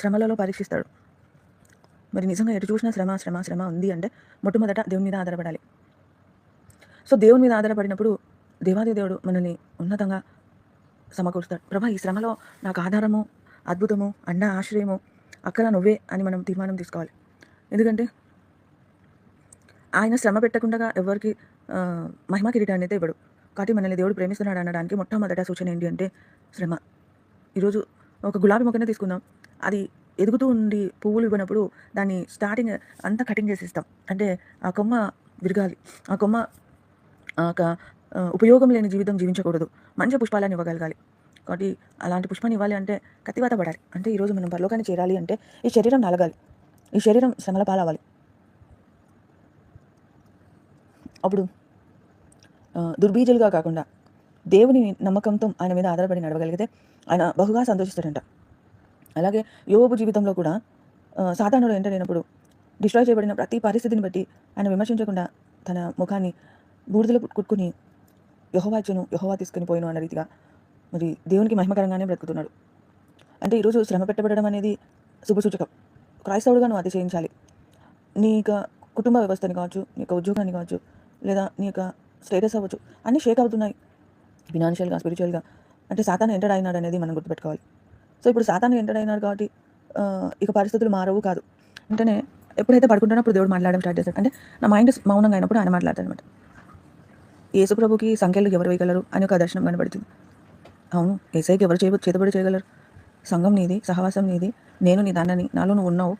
శ్రమలలో పరీక్షిస్తాడు. మరి నిజంగా ఎటు చూసినా శ్రమ శ్రమ శ్రమ ఉంది అంటే మొట్టమొదట దేవుని మీద ఆధారపడాలి. సో దేవుని మీద ఆధారపడినప్పుడు దేవాది దేవుడు మనల్ని ఉన్నతంగా సమకూరుస్తాడు. ప్రభా ఈ శ్రమలో నాకు ఆధారము అద్భుతము అండ ఆశ్రయము అక్కడ నువ్వే అని మనం తీర్మానం తీసుకోవాలి. ఎందుకంటే ఆయన శ్రమ పెట్టకుండా ఎవరికి మహిమ కిరీటాన్ని అయితే ఇవ్వడు. కాబట్టి మనల్ని దేవుడు ప్రేమిస్తున్నాడు అనడానికి మొట్టమొదట సూచన ఏంటి అంటే శ్రమ. ఈరోజు ఒక గులాబీ మొక్కనే తీసుకుందాం. అది ఎదుగుతూ ఉండి పువ్వులు ఇవ్వనప్పుడు దాన్ని స్టార్టింగ్ అంతా కటింగ్ చేసేస్తాం. అంటే ఆ కొమ్మ విరగాలి. ఆ కొమ్మ ఒక ఉపయోగం లేని జీవితం జీవించకూడదు. మంచి పుష్పాలను ఇవ్వగలగాలి. కాబట్టి అలాంటి పుష్పాన్ని ఇవ్వాలి అంటే కత్తివాత పడాలి. అంటే ఈరోజు మనం పరలోకాన్ని చేరాలి అంటే ఈ శరీరం నలగాలి. ఈ శరీరం శ్రమల పాలవ్వాలి. అప్పుడు దుర్బీజులుగా కాకుండా దేవుని నమ్మకంతో ఆయన మీద ఆధారపడి నడవగలిగితే ఆయన బహుగా సంతోషిస్తాడంట. అలాగే యోబు జీవితంలో కూడా సాధారణలో సాతానుడు ఎంటర్ అయినప్పుడు డిస్ట్రాయ్ చేయబడిన ప్రతి పరిస్థితిని బట్టి ఆయన విమర్శించకుండా తన ముఖాన్ని బూడిదలో కుట్టుకుని యహోవాచును యహోవా తీసుకుని పోయిన అన్న రీతిగా మరి దేవునికి మహిమకరంగానే బ్రతుకుతున్నాడు. అంటే ఈరోజు శ్రమ పెట్టబడడం అనేది శుభసూచకం. క్రైస్తవుడుగా నువ్వు అతిశయించాలి నీ యొక్క కుటుంబ వ్యవస్థని కావచ్చు నీ యొక్క ఉద్యోగాన్ని కావచ్చు లేదా నీ యొక్క స్టేటస్ అవ్వచ్చు అన్నీ షేక్ అవుతున్నాయి. ఫినాన్షియల్గా స్పిరిచువల్గా. అంటే సాతాను ఎంటర్ అయినాడు అనేది మనం గుర్తుపెట్టుకోవాలి. సో ఇప్పుడు సాతాను ఎంటర్ అయినాడు కాబట్టి ఇక పరిస్థితులు మారవు కాదు. వెంటనే ఎప్పుడైతే పడుకుంటున్నప్పుడు దేవుడు మాట్లాడడం స్టార్ట్ చేస్తాడు. అంటే నా మైండ్ మౌనంగా అయినప్పుడు ఆయన మాట్లాడతాడు అనమాట యేసుప్రభుకి సంఖ్యలు ఎవరు వేయగలరు అని ఒక దర్శనం కనబడుతుంది. అవును ఏసైకి ఎవరు చేయ చేతబడి చేయగలరు? సంఘం నీది సహవాసం నీది నేను నీ దాన్నని నాలో నువ్వు ఉన్నావు.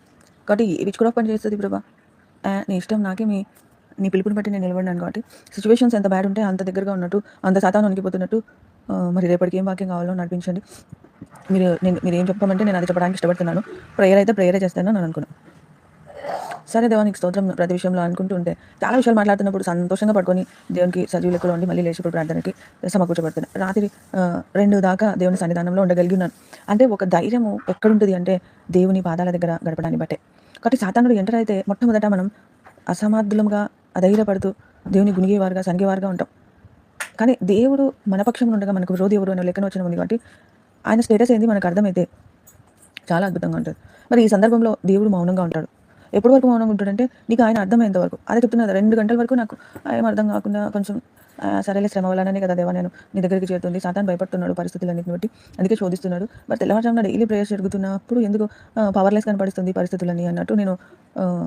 కాబట్టి విచ్ కూడా పని చేస్తుంది ప్రభా? నీ ఇష్టం నాకే మీ నీ పిలుపుని బట్టి నేను నిలబడినాను కాబట్టి. సిచ్యువేషన్స్ ఎంత బ్యాడ్ ఉంటే అంత దగ్గరగా ఉన్నట్టు అంత శాతం వణికిపోతున్నట్టు మరి రేపటికి ఏం వాక్యం కావాలో నడిపించండి. మీరు నేను మీరు ఏం చెప్పమంటే నేను అది చెప్పడానికి ఇష్టపడుతున్నాను. ప్రేయర్ అయితే ప్రేయరే చేస్తాను నేను అనుకున్నాను. సరే దేవానికి స్తోత్రం ప్రతి విషయంలో అనుకుంటూ ఉంటే చాలా విషయాలు మాట్లాడుతున్నప్పుడు సంతోషంగా పడుకొని దేవునికి సజీవులు ఉండి మళ్ళీ లేచిపోయి ప్రార్థనకి సమకూర్చబడుతున్నాను రాత్రి రెండు దాకా దేవుని సన్నిధానంలో ఉండగలిగి ఉన్నాను అంటే ఒక ధైర్యము ఎక్కడుంటుంది అంటే దేవుని పాదాల దగ్గర గడపడాన్ని బట్టే. కాబట్టి సాతానుడు ఎంటర్ అయితే మొట్టమొదట మనం అసమర్థులంగా అధైర్యపడుతూ దేవుని గునిగేవారుగా సనిగేవారుగా ఉంటాం. కానీ దేవుడు మన పక్షంలో ఉండగా మనకు విరోధి ఎవరు అనే లెక్కన వచ్చిన ఉంది కాబట్టి ఆయన స్టేటస్ ఏంది మనకు అర్థమైతే చాలా అద్భుతంగా ఉంటుంది. మరి ఈ సందర్భంలో దేవుడు మౌనంగా ఉంటాడు. ఎప్పటి వరకు మౌనంగా ఉంటాడంటే నీకు ఆయన అర్థమయ్యేంత వరకు. అదే చెప్తున్నది రెండు గంటల వరకు నాకు ఏం అర్థం కాకుండా కొంచెం సరేలే శ్రమ వలననే కదా దేవా నేను నీ దగ్గరికి చేరుతుంది. సాతాన్ భయపడుతున్నాడు పరిస్థితులన్నింటిని బట్టి. అందుకే శోధిస్తున్నాడు. మరి తెల్లవారుజామున డైలీ ప్రేయర్స్ జరుగుతున్నప్పుడు ఎందుకు పవర్లెస్ కనపడుతుంది పరిస్థితులన్నీ అన్నట్టు నేను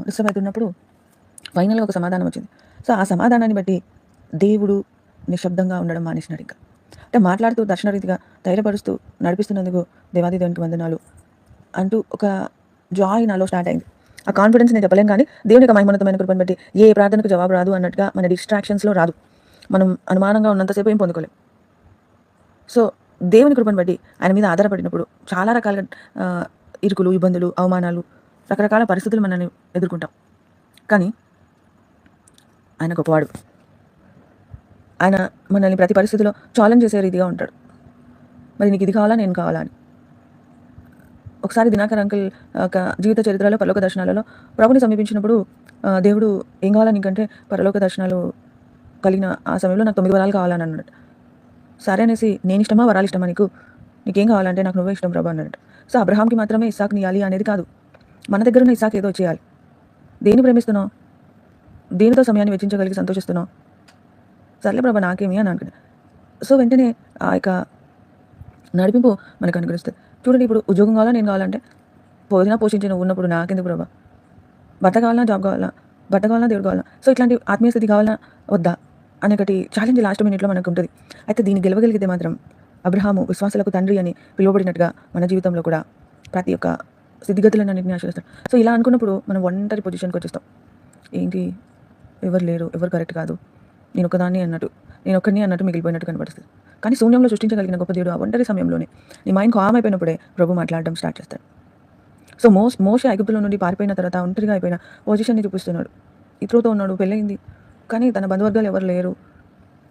డిస్టర్బ్ అవుతున్నప్పుడు ఫైనల్గా ఒక సమాధానం వచ్చింది. సో ఆ సమాధానాన్ని బట్టి దేవుడు నిశ్శబ్దంగా ఉండడం మానేసినాడు ఇంకా. అంటే మాట్లాడుతూ దర్శనరీతిగా ధైర్యపరుస్తూ నడిపిస్తున్నందుకు దేవాది దేవునికి వందనాలు అంటూ ఒక జాయ్ నాలో స్టార్ట్ అయింది. ఆ కాన్ఫిడెన్స్ నేను చెప్పలేం కానీ దేవుని యొక్క మహిమోన్నతమైన కృపను బట్టి ఏ ప్రార్థనకు జవాబు రాదు అన్నట్టుగా మన డిస్ట్రాక్షన్స్లో రాదు. మనం అనుమానంగా ఉన్నంతసేపు ఏం పొందుకోలేం. సో దేవుని కృపను బట్టి ఆయన మీద ఆధారపడినప్పుడు చాలా రకాలుగా ఇరుకులు ఇబ్బందులు అవమానాలు రకరకాల పరిస్థితులు మనల్ని ఎదుర్కొంటాం. కానీ ఆయన గొప్పవాడు. ఆయన మనల్ని ప్రతి పరిస్థితిలో ఛాలెంజ్ చేసే రీతిగా ఉంటాడు. మరి నీకు ఇది కావాలా నేను కావాలా అని. ఒకసారి దినాకర్ అంకుల్ ఒక జీవిత చరిత్రలో పరలోక దర్శనాలలో ప్రభుని సమీపించినప్పుడు దేవుడు ఏం కావాలా నీకంటే పరలోక దర్శనాలు కలిగిన ఆ సమయంలో నాకు తొమ్మిది వరాలు కావాలని అన్నాడు. సరే అనేసి నేను ఇష్టమా వరాలు ఇష్టమా నీకు? నీకేం కావాలంటే నాకు నువ్వే ఇష్టం ప్రభు అన్నాడు. సో అబ్రహాంకి మాత్రమే ఇసాక్ నీయాలి అనేది కాదు. మన దగ్గర ఉన్న ఇసాక్ ఏదో చేయాలి. దేని ప్రేమిస్తున్నావు? దేనితో సమయాన్ని వెచ్చించగలిగి సంతోషిస్తున్నావు? సర్లే ప్రభా నాకేమి అని అనుకున్నా సో వెంటనే ఆ యొక్క నడిపింపు మనకు అనుగ్రహిస్తుంది. చూడండి ఇప్పుడు ఉద్యోగం కావాలా నేను కావాలంటే పోదినా పోషించి నువ్వు ఉన్నప్పుడు నాకెందుకు ప్రభా? భర్త కావాలన్నా జాబ్ కావాలా? భర్త కావాలన్నా దేవుడు కావాలా? సో ఇట్లాంటి ఆత్మీయ స్థితి కావాలా వద్దా? అనేకటి ఛాలెంజ్ లాస్ట్ మినిట్లో మనకు ఉంటుంది అయితే దీన్ని గెలవగలిగితే మాత్రం అబ్రహాము విశ్వాసాలకు తండ్రి అని పిలువబడినట్టుగా మన జీవితంలో కూడా ప్రతి ఒక్క స్థితిగతులను అన్నింటినీ ఆశ్రయిస్తాం సో ఇలా అనుకున్నప్పుడు మనం ఒంటరి పొజిషన్కి వచ్చేస్తాం. ఏంటి? ఎవరు లేరు ఎవరు కరెక్ట్ కాదు. నేను ఒకదాన్ని అన్నట్టు నేను ఒక్కడిని అన్నట్టు మిగిలిపోయినట్టు కనబడుతుంది. కానీ శూన్యంలో సృష్టించగలిగిన గొప్ప దేవుడు ఆ ఒంటరి సమయంలోనే నీ మైండ్ కామ్ అయిపోయినప్పుడే ప్రభు మాట్లాడడం స్టార్ట్ చేస్తాడు. సో మోస్ మోస ఐగుప్తుల నుండి పారిపోయిన తర్వాత ఒంటరిగా అయిపోయిన పొజిషన్ని చూపిస్తున్నాడు. ఇతరుతో ఉన్నాడు పెళ్ళయింది. కానీ తన బంధువర్గాలు ఎవరు లేరు.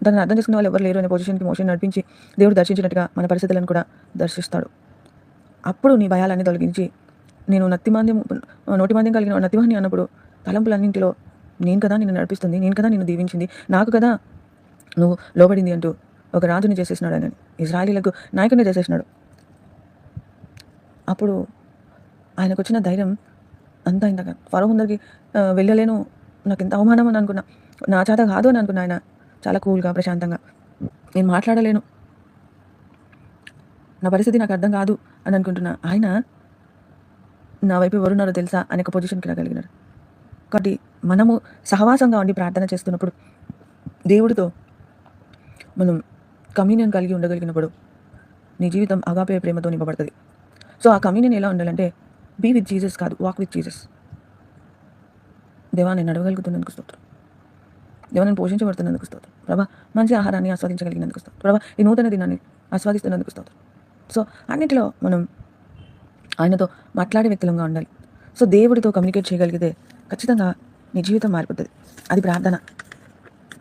దాన్ని అర్థం చేసుకునే వాళ్ళు ఎవరు లేరు అనే పొజిషన్కి మోషన్ నడిపించి దేవుడు దర్శించినట్టుగా మన పరిస్థితులను కూడా దర్శిస్తాడు. అప్పుడు నీ భయాలన్నీ తొలగించి నేను నత్తిమాంద్యం నోటిమాంద్యం కలిగిన నత్తిమాన్ని అన్నప్పుడు తలంపులన్నింటిలో నేను కదా నిన్ను నడిపిస్తుంది నేను కదా నిన్ను దీవించింది నాకు కదా నువ్వు లోబడింది అంటూ ఒక రాజుని చేసేసినాడు ఆయన ఇజ్రాయలీలకు నాయకుని చేసేసినాడు. అప్పుడు ఆయనకు వచ్చిన ధైర్యం అంతా ఇంతగా ఫరో ముందరికి వెళ్ళలేను నాకు ఇంత అవమానం అని అనుకున్నా నా చేత కాదు అని అనుకున్నా ఆయన చాలా కూల్గా ప్రశాంతంగా. నేను మాట్లాడలేను. నా పరిస్థితి నాకు అర్థం కాదు అని అనుకుంటున్నా ఆయన నా వైపు ఎవరున్నారో తెలుసా అనే ఒక పొజిషన్కి రాగలిగినారు కాబట్టి మనము సహవాసంగా ఉండి ప్రార్థన చేస్తున్నప్పుడు దేవుడితో మనం కమ్యూనియన్ కలిగి ఉండగలిగినప్పుడు నీ జీవితం అగాపే ప్రేమతో నింపబడుతుంది. సో ఆ కమ్యూనియన్ ఎలా ఉండాలంటే బీ విత్ జీసస్ కాదు వాక్ విత్ జీసస్ దేవా నేను నడవగలుగుతున్నందుకు స్తోత్రం. దేవా నేను పోషించబడుతున్నందుకు స్తోత్రం. ప్రభా మంచి ఆహారాన్ని ఆస్వాదించగలిగినందుకు స్తోత్రం. ప్రభా ఈ నూతన దినాన్ని ఆస్వాదిస్తున్నందుకు స్తోత్రం. సో అన్నిటిలో మనం ఆయనతో మాట్లాడే వ్యక్తులంగా ఉండాలి. సో దేవుడితో కమ్యూనికేట్ చేయగలిగితే ఖచ్చితంగా నీ జీవితం మారిపోతుంది. అది ప్రార్థన.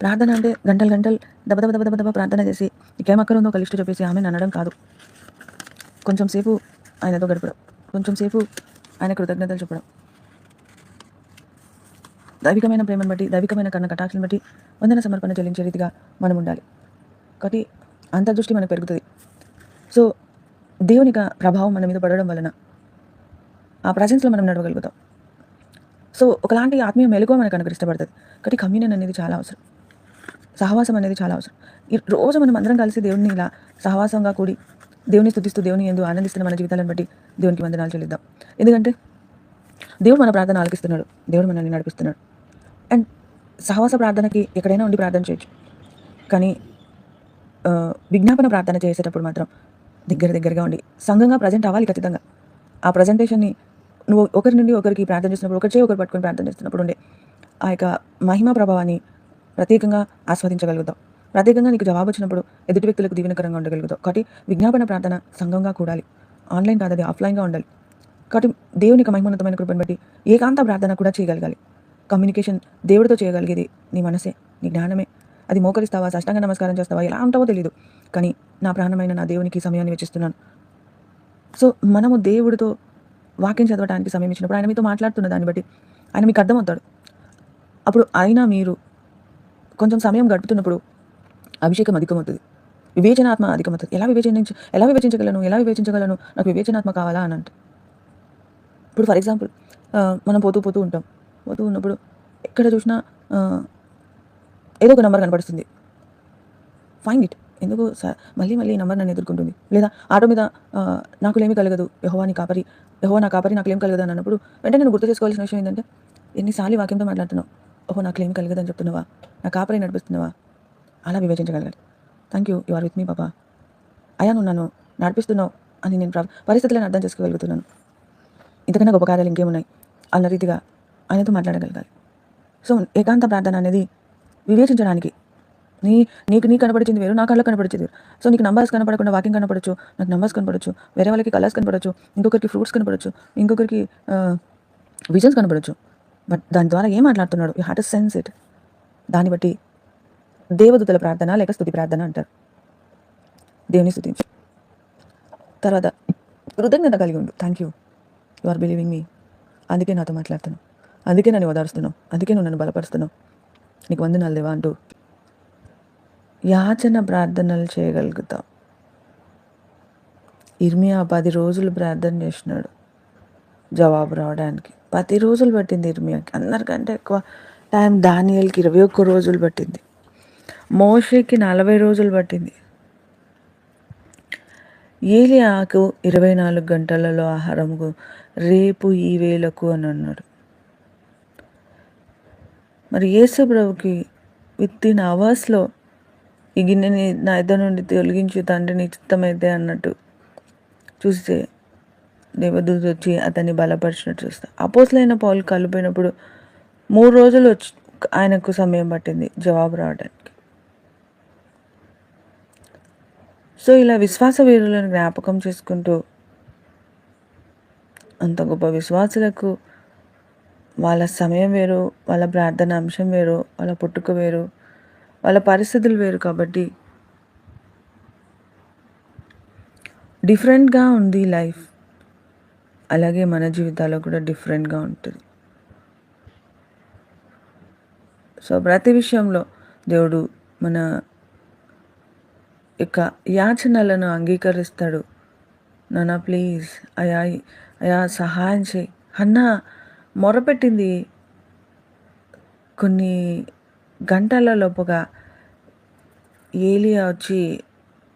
ప్రార్థన అంటే గంటలు గంటలు దెబ్బ దెబ్బ దెబ్బ దెబ్బ ప్రార్థన చేసి ఇంకేమక్కరుందో ఒక లిస్టు చెప్పేసి ఆమె అనడం కాదు. కొంచెం సేపు ఆయనతో గడపడం. కొంచెం సేపు ఆయన కృతజ్ఞతలు చెప్పడం. దైవికమైన ప్రేమను బట్టి దైవికమైన కన్న కటాక్షను బట్టి వందన సమర్పణ చెల్లించే రీతిగా మనం ఉండాలి. కాబట్టి అంతర్దృష్టి మనకు పెరుగుతుంది. సో దేవునిక ప్రభావం మన మీద పడడం వలన ఆ ప్రజెన్స్లో మనం నడవగలుగుతాం. సో ఒకలాంటి ఆత్మీయ మెలుగు మనకు అనుకరిష్టపడుతుంది కాబట్టి కమ్యూనియన్ అనేది చాలా అవసరం. సహవాసం అనేది చాలా అవసరం. ఈ రోజు మనం అందరం కలిసి దేవుడిని ఇలా సహవాసంగా కూడి దేవుని స్థుతిస్తూ దేవుని ఎందు ఆనందిస్తున్న మన జీవితాలను బట్టి దేవునికి వందనాలు చెల్లిద్దాం. ఎందుకంటే దేవుడు మన ప్రార్థన ఆలకిస్తున్నాడు. దేవుడు మనల్ని నడిపిస్తున్నాడు. అండ్ సహవాస ప్రార్థనకి ఎక్కడైనా ఉండి ప్రార్థన చేయొచ్చు. కానీ విజ్ఞాపన ప్రార్థన చేసేటప్పుడు మాత్రం దగ్గర దగ్గరగా ఉండి సంఘంగా ప్రజెంట్ అవ్వాలి ఖచ్చితంగా. ఆ ప్రజెంటేషన్ని నువ్వు ఒకరి నుండి ఒకరికి ప్రార్థన చేసినప్పుడు ఒకరి చేయి ఒకరు పట్టుకొని ప్రార్థన చేస్తున్నప్పుడు ఉండే. ఆ యొక్క మహిమా ప్రభావాన్ని ప్రత్యేకంగా ఆస్వాదించగలుగుతావు. ప్రత్యేకంగా నీకు జవాబు వచ్చినప్పుడు ఎదుటి వ్యక్తులకు దీవెనకరంగా ఉండగలుగుతావు. కాబట్టి విజ్ఞాపన ప్రార్థన సంఘంగా కూడాలి. ఆన్లైన్ కాదు అది ఆఫ్లైన్గా ఉండాలి. కాబట్టి దేవుని యొక్క మహిమోన్నతమైన కృపను బట్టి ఏకాంత ప్రార్థన కూడా చేయగలగాలి. కమ్యూనికేషన్ దేవుడితో చేయగలిగేది నీ మనసే నీ జ్ఞానమే. అది మోకరిస్తావా సష్టంగా నమస్కారం చేస్తావా ఎలా ఉంటావో తెలియదు కానీ నా ప్రాణమైన నా దేవునికి సమయాన్ని వెచ్చిస్తున్నాను. సో మనము దేవుడితో వాక్యం చదవడానికి సమయం ఇచ్చినప్పుడు ఆయన మీతో మాట్లాడుతున్న దాన్ని బట్టి ఆయన మీకు అర్థమవుతాడు. అప్పుడు అయినా మీరు కొంచెం సమయం గడుపుతున్నప్పుడు అభిషేకం అధికమవుతుంది. వివేచనాత్మ అధికమవుతుంది. ఎలా వివేచించ ఎలా వివేచించగలను? ఎలా వివేచించగలను? నాకు వివేచనాత్మ కావాలా అని అంటే ఇప్పుడు ఫర్ ఎగ్జాంపుల్ మనం పోతూ పోతూ ఉంటాం. పోతూ ఉన్నప్పుడు ఎక్కడ చూసినా ఏదో ఒక నెంబర్ కనపడుతుంది ఫైండ్ ఇట్ ఎందుకు సార్ మళ్ళీ మళ్ళీ ఈ నెంబర్ నన్ను ఎదుర్కొంటుంది. లేదా ఆటో మీద నాకు నాకులేమి కలగదు. యహోవాని కాపరి యహోవా నా కాపరి నాకులేం కలగదు అని అన్నప్పుడు వెంటనే నేను గుర్తు చేసుకోవాల్సిన విషయం ఏంటంటే ఎన్నిసార్లు వాక్యంతో మాట్లాడుతున్నావు? ఓహో నాకులేం కలగదని చెప్తున్నావా? నా కాపరి నడిపిస్తున్నావా? అలా వివేచించగలగాలి. Thank you you are with me పాపా అయా నువ్వు నన్ను నడిపిస్తున్నావు అని నేను పరిస్థితులను అర్థం చేసుకోగలుగుతున్నాను. ఇంతకన్నా గొప్ప కార్యాలు ఇంకేమున్నాయి? అన్న రీతిగా ఆయనతో మాట్లాడగలగాలి. సో ఏకాంత ప్రార్థన అనేది వివేచించడానికి నీ నీకు నీ కనపడిచింది వేరు నా కళ్ళకి కనపడిచింది సో నీకు నంబర్స్ కనపడకుండా వాకింగ్ కనపడచ్చు నాకు నంబర్స్ కనపడచ్చు వేరే వాళ్ళకి కలర్స్ కనపడచ్చు ఇంకొకరికి ఫ్రూట్స్ కనపడచ్చు ఇంకొకరికి విజన్స్ కనపడచ్చు. బట్ దాని ద్వారా ఏం మాట్లాడుతున్నాడు? యూ హ్యాట్ సెన్స్ ఇట్ దాన్ని బట్టి దేవదూతల ప్రార్థన లేక స్థుతి ప్రార్థన అంటారు. దేవుని స్థుతించు. తర్వాత కృతజ్ఞత కలిగి ఉండు. Thank you you are believing me అందుకే నాతో మాట్లాడుతున్నావు. అందుకే నన్ను ఓదారుస్తున్నావు. అందుకే నువ్వు నన్ను బలపరుస్తున్నావు. నీకు వందనాలు దేవా అంటూ యాచన ప్రార్థనలు చేయగలుగుతాం. ఇర్మియా పది రోజులు ప్రార్థన చేసినాడు జవాబు రావడానికి. పది రోజులు పట్టింది ఇర్మియాకి. అందరికంటే ఎక్కువ టైం దానియల్కి ఇరవై ఒక్క రోజులు పట్టింది. మోషేకి నలభై రోజులు పట్టింది. ఏలియాకు ఇరవై నాలుగు గంటలలో ఆహారము రేపు ఈ వేలకు అని అన్నాడు. మరి యేసు ప్రభుకి విత్ ఇన్ అవర్స్లో ఈ గిన్నెని నా ఇద్దరు నుండి తొలగించు తండ్రి నిశ్చితమైతే అన్నట్టు చూస్తే దేవదూత వచ్చి అతన్ని బలపరిచినట్టు చూస్తా. అపోసులైన పౌలు కలిపోయినప్పుడు మూడు రోజులు వచ్చి ఆయనకు సమయం పట్టింది జవాబు రావడానికి. సో ఇలా విశ్వాస వీరులను జ్ఞాపకం చేసుకుంటూ అంత గొప్ప విశ్వాసులకు వాళ్ళ సమయం వేరు వాళ్ళ ప్రార్థన అంశం వేరు వాళ్ళ పుట్టుక వేరు వాళ్ళ పరిస్థితులు వేరు కాబట్టి డిఫరెంట్గా ఉంది లైఫ్ అలాగే మన జీవితాల్లో కూడా డిఫరెంట్గా ఉంటుంది. సో ప్రతి విషయంలో దేవుడు మన యొక్క యాచనలను అంగీకరిస్తాడు. నానా ప్లీజ్ అయా అయా సహాయం చేయి. అన్న మొరపెట్టింది కొన్ని గంటల లోపుగా ఏలియా వచ్చి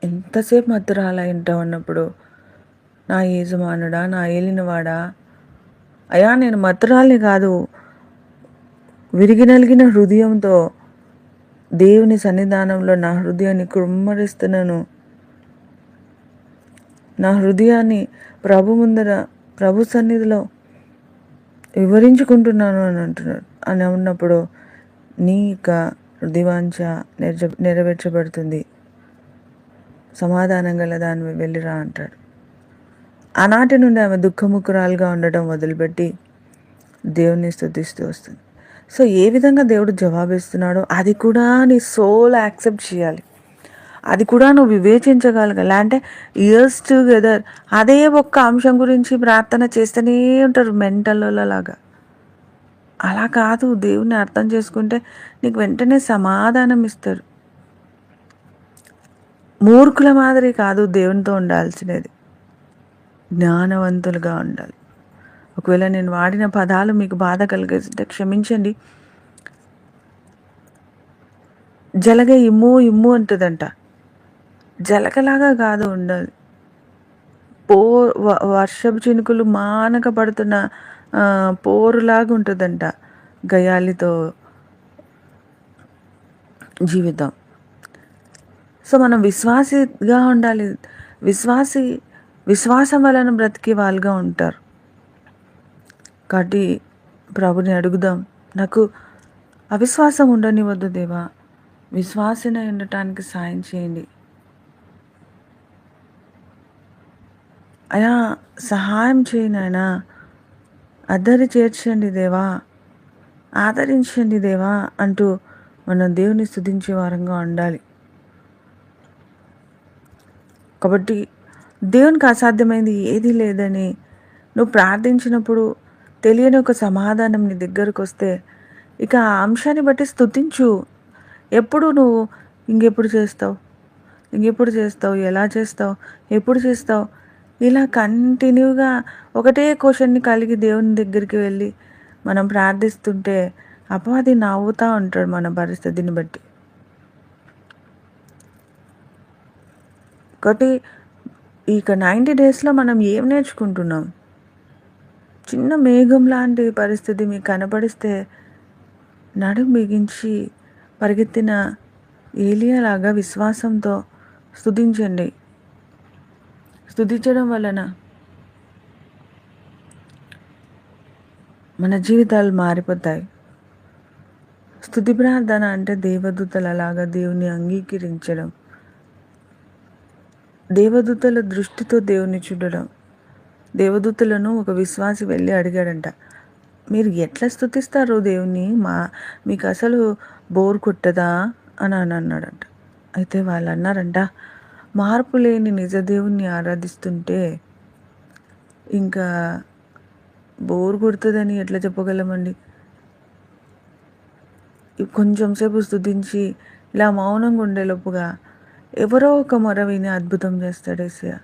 ఎంతసేపు మధురాల ఇంట ఉన్నప్పుడు నా యజమానుడా నా ఏలినవాడా? అయా నేను మధురాల్ని కాదు విరిగి నలిగిన హృదయంతో దేవుని సన్నిధానంలో నా హృదయాన్ని కుమ్మరిస్తున్నాను. నా హృదయాన్ని ప్రభు ముందర ప్రభు సన్నిధిలో వివరించుకుంటున్నాను అని అంటున్నాడు. అని ఉన్నప్పుడు నీ యొక్క దివాంఛ నెరజ నెరవేర్చబడుతుంది. సమాధానం గల దాన్ని వెళ్ళిరా అంటాడు. ఆనాటి నుండి ఆమె దుఃఖముఖురాలుగా ఉండటం వదిలిపెట్టి దేవుని స్థుతిస్తూ వస్తుంది. సో ఏ విధంగా దేవుడు జవాబిస్తున్నాడో అది కూడా నీ సోల్ యాక్సెప్ట్ చేయాలి. అది కూడా నువ్వు వివేచించగలగాలి. అంటే ఇయర్స్ టుగెదర్ అదే ఒక్క అంశం గురించి ప్రార్థన చేస్తూనే ఉంటారు మెంటల్లో లాగా అలా కాదు. దేవుని అర్థం చేసుకుంటే నీకు వెంటనే సమాధానం ఇస్తారు. మూర్ఖుల మాదిరి కాదు దేవునితో ఉండాల్సినది. జ్ఞానవంతులుగా ఉండాలి. ఒకవేళ నేను వాడిన పదాలు మీకు బాధ కలిగిస్తే క్షమించండి. జలగ ఇమ్ము ఇమ్ము అంటుందంట. జలకలాగా కాదు ఉండాలి. పో వర్షపు చినుకులు మానక పడుతున్న పోరులాగా ఉంటుందంట గయాలితో జీవితం. సో మనం విశ్వాసిగా ఉండాలి. విశ్వాసి విశ్వాసం వలన బ్రతికే వాళ్ళుగా ఉంటారు. కాబట్టి ప్రభుని అడుగుదాం. నాకు అవిశ్వాసం ఉండనివద్దు దేవా. విశ్వాసిన ఉండటానికి సాయం చేయండి. అయా సహాయం చేయను ఆయన అద్దరి చేర్చండి దేవా ఆదరించండి దేవా అంటూ మనం దేవుని స్థుతించే వారంగా ఉండాలి. కాబట్టి దేవునికి అసాధ్యమైంది ఏది లేదని నువ్వు ప్రార్థించినప్పుడు తెలియని ఒక సమాధానం నీ దగ్గరకు వస్తే ఇక ఆ అంశాన్ని బట్టి స్థుతించు. ఎప్పుడు నువ్వు ఇంకెప్పుడు చేస్తావు? ఇంకెప్పుడు చేస్తావు? ఎలా చేస్తావు? ఎప్పుడు చేస్తావు? ఇలా కంటిన్యూగా ఒకటే క్వశ్చన్ని కలిగి దేవుని దగ్గరికి వెళ్ళి మనం ప్రార్థిస్తుంటే అపవాది నవ్వుతూ ఉంటాడు మన పరిస్థితిని బట్టి. ఒకటి ఇక నైంటీ డేస్లో మనం ఏం నేర్చుకుంటున్నాం? చిన్న మేఘం లాంటి పరిస్థితి మీకు కనపడిస్తే నడుం బిగించి పరిగెత్తిన ఏలియలాగా విశ్వాసంతో స్థుతించండి స్థుతించడం వలన మన జీవితాలు మారిపోతాయి. స్థుతి ప్రార్థన అంటే దేవదూతలలాగా దేవుని అంగీకరించడం. దేవదూతల దృష్టితో దేవుని చూడడం. దేవదూతలను ఒక విశ్వాసి వెళ్ళి అడిగాడంట మీరు ఎట్లా స్థుతిస్తారు దేవుని? మా మీకు అసలు బోర్ కొట్టదా? అని అని అన్నాడంట. అయితే వాళ్ళు అన్నారంట మార్పు లేని నిజదేవుణ్ణి ఆరాధిస్తుంటే ఇంకా బోర్ కొడుతుందని ఎట్లా చెప్పగలమండి? కొంచెం సేపు స్థుతించి ఇలా మౌనంగా ఉండేలోపుగా ఎవరో ఒక మొర విని అద్భుతం చేస్తాడు ఏసయ్య.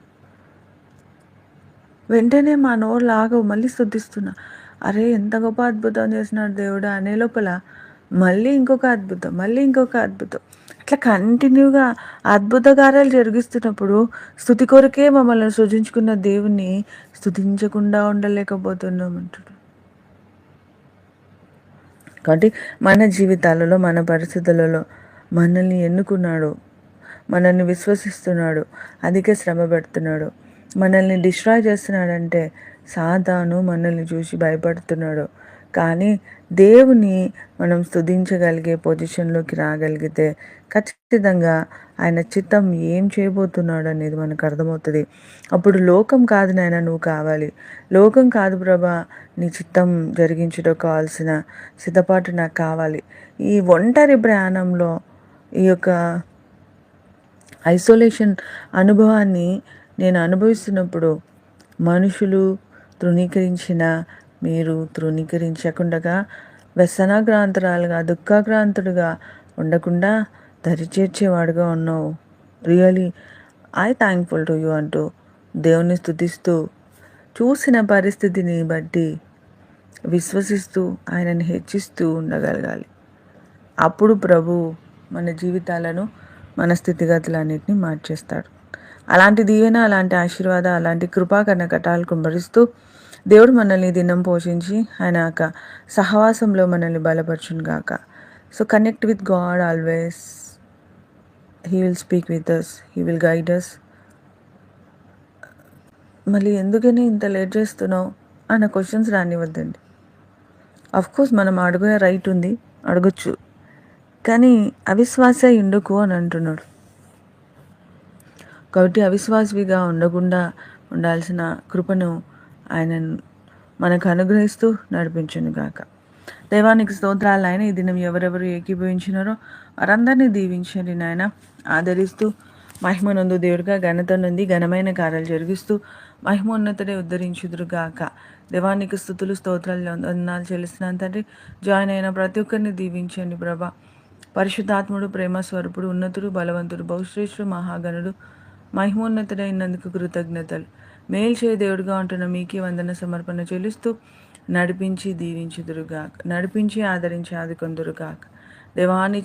వెంటనే మా నోరు లాగవు మళ్ళీ స్థుతిస్తున్నా అరే ఎంత గొప్ప అద్భుతం చేసినాడు దేవుడు అనే లోపల మళ్ళీ ఇంకొక అద్భుతం మళ్ళీ ఇంకొక అద్భుతం. అట్లా కంటిన్యూగా అద్భుత కార్యాలు జరిగిస్తున్నప్పుడు స్థుతి కొరకే మమ్మల్ని సృజించుకున్న దేవుణ్ణి స్థుతించకుండా ఉండలేకపోతున్నాం అంటాడు కాబట్టి మన జీవితాలలో మన పరిస్థితులలో మనల్ని ఎన్నుకున్నాడు మనల్ని విశ్వసిస్తున్నాడు అధిక శ్రమ పెడుతున్నాడు మనల్ని డిస్ట్రాయ్ చేస్తున్నాడంటే సాధాను మనల్ని చూసి భయపడుతున్నాడు. కానీ దేవుని మనం స్థుతించగలిగే పొజిషన్లోకి రాగలిగితే ఖచ్చితంగా ఆయన చిత్తం ఏం చేయబోతున్నాడు అనేది మనకు అర్థమవుతుంది. అప్పుడు లోకం కాదు నాయన నువ్వు కావాలి. లోకం కాదు ప్రభా నీ చిత్తం జరిగించడం కావాల్సిన సిద్ధపాటు నాకు కావాలి. ఈ ఒంటరి ప్రయాణంలో ఈ యొక్క ఐసోలేషన్ అనుభవాన్ని నేను అనుభవిస్తున్నప్పుడు మనుషులు తృణీకరించిన మీరు తృణీకరించకుండగా వ్యసనాగ్రాంతురాలుగా దుఃఖాగ్రాంతుడుగా ఉండకుండా దరిచేర్చేవాడుగా ఉన్నావు. Really I thankful to you అంటూ దేవుని స్థుతిస్తూ చూసిన పరిస్థితిని బట్టి విశ్వసిస్తూ ఆయనను హెచ్చిస్తూ ఉండగలగాలి. అప్పుడు ప్రభు మన జీవితాలను మన స్థితిగతులన్నింటినీ మార్చేస్తాడు. అలాంటి దీవెన అలాంటి ఆశీర్వాద అలాంటి కృపాకరణ కటాలు కుమరిస్తూ దేవుడు మనల్ని దినం పోషించి ఆయన సహవాసంలో మనల్ని బలపరచును గాక. So connect with God always he will speak with us he will guide us మళ్ళీ ఎందుకని ఇంత లేట్ చేస్తున్నావు? అన్న క్వశ్చన్స్ రానివ్వద్దండి. కోర్స్ మనం అడుగునే రైట్ ఉంది. అడగచ్చు. కానీ అవిశ్వాస ఇండుకు అని అంటున్నాడు. కాబట్టి అవిశ్వాసవిగా ఉండకుండా ఉండాల్సిన కృపను ఆయన మనకు అనుగ్రహిస్తూ నడిపించను గాక. దైవానికి స్తోత్రాలు ఆయన ఈ దినం ఎవరెవరు ఏకీభవించినారో వారందరినీ దీవించండి నాయన. ఆదరిస్తూ మహిమనందు దేవుడిగా ఘనత నుండి ఘనమైన కార్యాలు జరిగిస్తూ మహిమోన్నతుడే ఉద్ధరించుదురుగాక దేవానికి స్థుతులు స్తోత్రాలు వందనాలు చెల్లిస్తున్నాను తండ్రి. జాయిన్ అయిన ప్రతి ఒక్కరిని దీవించండి ప్రభా. పరిశుద్ధాత్ముడు ప్రేమ స్వరూపుడు ఉన్నతుడు బలవంతుడు బహుశ్రేష్ఠుడు మహాగణుడు మహిమోన్నతుడైనందుకు కృతజ్ఞతలు. మేలు దేవుడిగా ఉంటున్న మీకే వందన సమర్పణ చెల్లిస్తూ నడిపించి దీవించుదురుగాక. నడిపించి ఆదరించి ఆదుకొందురుగాక. దేవాన్ని